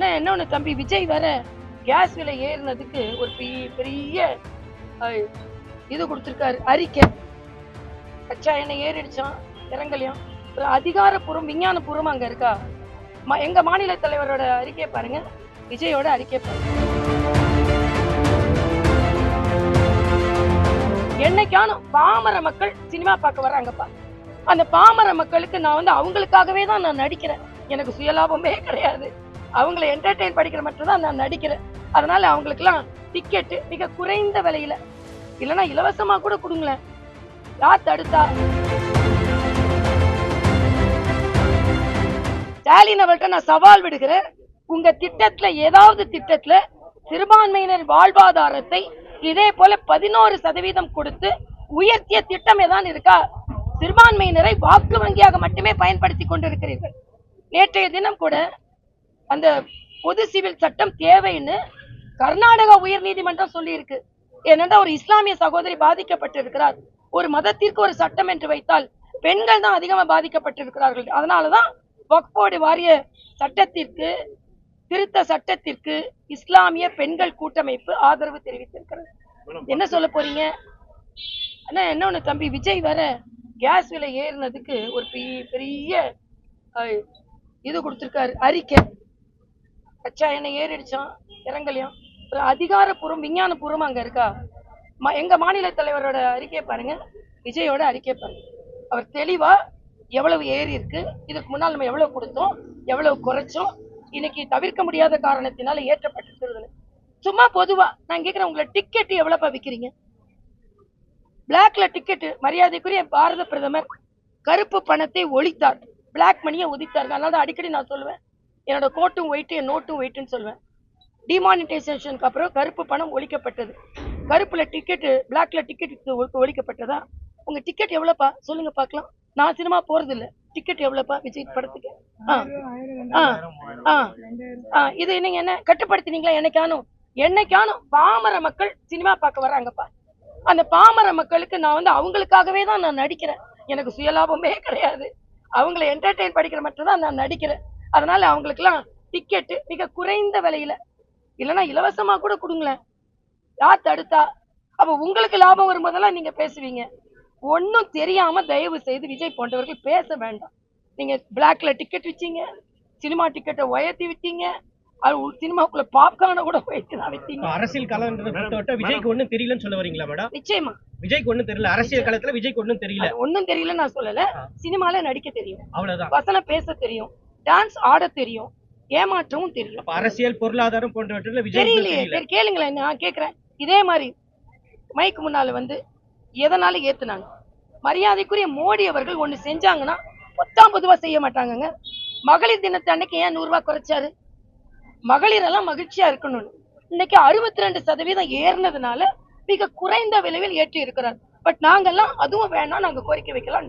ஆனால் என்ன ஒன்று தம்பி விஜய் வேற கேஸ் விலை ஏறினதுக்கு ஒரு பெரிய பெரிய இது கொடுத்துருக்காரு அறிக்கை. கச்சா எண்ணெய் ஏறிடுச்சான் இறங்கலையாம். ஒரு அதிகாரப்பூர்வம் விஞ்ஞானபூர்வம் அங்கே இருக்கா? ம- எங்கள் மாநில தலைவரோட அறிக்கையை பாருங்க. விஜயோட அறிக்கை பாருங்க. என்னைக்கான பாமர மக்கள் சினிமா பார்க்க வராங்கப்பா. அந்த பாமர மக்களுக்கு நான் வந்து அவங்களுக்காகவே தான் நான் நடிக்கிறேன். எனக்கு சுயலாபமே கிடையாது. அவங்கள என்டர்டெயின் படிக்கிற மட்டும் தான் நான் நடிக்கிறேன். அதனால அவங்களுக்குலாம் டிக்கெட்டு மிக குறைந்த விலையில. இல்லைன்னா இலவசமா கூட கொடுங்களேன். யார் தடுத்தா? ஸ்டாலின் அவர்கிட்ட நான் சவால் விடுகிறேன். உங்க திட்டத்துல ஏதாவது திட்டத்துல சிறுபான்மையினர் வாழ்வாதாரத்தை இதே போல பதினோரு சதவீதம் கொடுத்து உயர்த்திய திட்டம் ஏதான் இருக்கா? சிறுபான்மையினரை வாக்கு வங்கியாக மட்டுமே பயன்படுத்தி கொண்டிருக்கிறீர்கள். நேற்றைய தினம் கூட அந்த பொது சிவில் சட்டம் தேவைன்னு கர்நாடகா உயர் நீதிமன்றம் சொல்லி இருக்கு ஏனென்றால் ஒரு இஸ்லாமிய சகோதரி பாதிக்கப்பட்டிருக்கிறார். ஒரு மதத்திற்கு ஒரு சட்டம் என்று வைத்தால் பெண்கள் தான் அதிகமாக பாதிக்கப்பட்டிருக்கிறார்கள். அதனாலதான் வக்போர்டு வாரிய சட்டத்திற்கு திருத்த சட்டத்திற்கு இஸ்லாமிய பெண்கள் கூட்டமைப்பு ஆதரவு தெரிவித்திருக்கிறது. என்ன சொல்ல போறீங்க? அண்ணா என்ன ஒன்று தம்பி விஜய் வர கேஸ் விலை ஏறினதுக்கு ஒரு பெரிய பெரிய இது கொடுத்துருக்காரு அறிக்கை. கச்சா எண்ணெய் ஏறிடுச்சான் இறங்கலையாம் ஒரு அதிகாரப்பூர்வம் விஞ்ஞானபூர்வம் அங்க இருக்கா? மா எங்க மாநில தலைவரோட அறிக்கையை பாருங்க. விஜயோட அறிக்கை பாருங்க. அவர் தெளிவா எவ்வளவு ஏறி இருக்கு இதுக்கு முன்னால் நம்ம எவ்வளவு கொடுத்தோம் எவ்வளவு குறைச்சோம் இன்னைக்கு தவிர்க்க முடியாத காரணத்தினால ஏற்றப்பட்டிருக்கிறது. சும்மா பொதுவா நான் கேட்கிறேன் உங்களை டிக்கெட் எவ்வளவுப்பா விக்கிறீங்க? பிளாக்ல டிக்கெட் மரியாதைக்குரிய பாரத பிரதமர் கருப்பு பணத்தை ஒழித்தார். பிளாக் மணியை ஒதித்தார் அதனால தான் அடிக்கடி நான் சொல்லுவேன் என்னோட கோட்டும் ஒயிட்டு என் நோட்டும் ஒயிட்டுன்னு சொல்லுவேன். டிமானிட்டைசேஷனுக்கு அப்புறம் கருப்பு பணம் ஒழிக்கப்பட்டது. கருப்புல டிக்கெட்டு பிளாக்ல டிக்கெட் ஒழிக்கப்பட்டதா? உங்க டிக்கெட் எவ்வளோப்பா? சொல்லுங்க பார்க்கலாம். நான் சினிமா போறது டிக்கெட் எவ்வளோப்பா? விஜய் படத்துக்கு? ஆ. ஆ. ஆ. ஆ. இது நீங்க என்ன கட்டுப்படுத்தினீங்களா? என்னைக்கானும் என்னைக்கானும் பாமர மக்கள் சினிமா பார்க்க வர்றாங்கப்பா. அந்த பாமர மக்களுக்கு நான் வந்து அவங்களுக்காகவே தான் நான் நடிக்கிறேன். எனக்கு சுயலாபமே கிடையாது. அவங்கள என்டர்டெயின் படிக்கிற மட்டும் தான் நான் நடிக்கிறேன். அதனால அவங்களுக்குலாம் டிக்கெட்டு மிக குறைந்த விலையில இல்லைன்னா இலவசமா கூட கொடுங்களேன். யார் தடுத்தா? அப்ப உங்களுக்கு லாபம் வரும்போதெல்லாம் நீங்க பேசுவீங்க. ஒன்றும் தெரியாம தயவு செய்து விஜய் போன்றவர்கள் பேச வேண்டாம். நீங்க பிளாக்ல டிக்கெட் விற்றீங்க சினிமா டிக்கெட்டை உயர்த்தி விட்டீங்க சினிமாக்குள்ள பாப்கார்னை கூட உயர்த்தி தான் விட்டீங்க அரசியல் பொறுத்தவரை விஜய்க்கு ஒண்ணும் தெரியலன்னு சொல்ல வரீங்களா மேடம்? நிச்சயமா. விஜய்க்கு ஒண்ணும் தெரியல. அரசியல் களத்துல விஜய்க்கு ஒண்ணும் தெரியல. ஒண்ணும் தெரியல நான் சொல்லல. சினிமால நடிக்க தெரியும். அவ்வளவுதான். வசனம் பேச தெரியும். டான்ஸ் ஆட தெரியும் ஏமாற்றவும் தெரியும். அரசியல் பொருளாதாரம் போன்றவற்றில் தெரியலையே கேளுங்களேன் நான் கேக்குறேன். இதே மாதிரி மைக்கு முன்னால வந்து எதனால ஏத்துனாங்க? மரியாதைக்குரிய மோடி அவர்கள் ஒண்ணு செஞ்சாங்கன்னா பத்தாம் பொதுவா செய்ய மாட்டாங்கங்க. மகளிர் தினத்து அன்னைக்கு ஏன் நூறு ரூபாய் குறைச்சாரு? மகளிர் எல்லாம் மகிழ்ச்சியா இருக்கணும்னு. இன்னைக்கு அறுபத்தி ரெண்டு சதவீதம் ஏறினதுனால மிக குறைந்த விலையில் ஏற்றி இருக்கிறார் பட் நாங்கெல்லாம் அதுவும் வேணாம் நாங்க கோரிக்கை வைக்கலாம்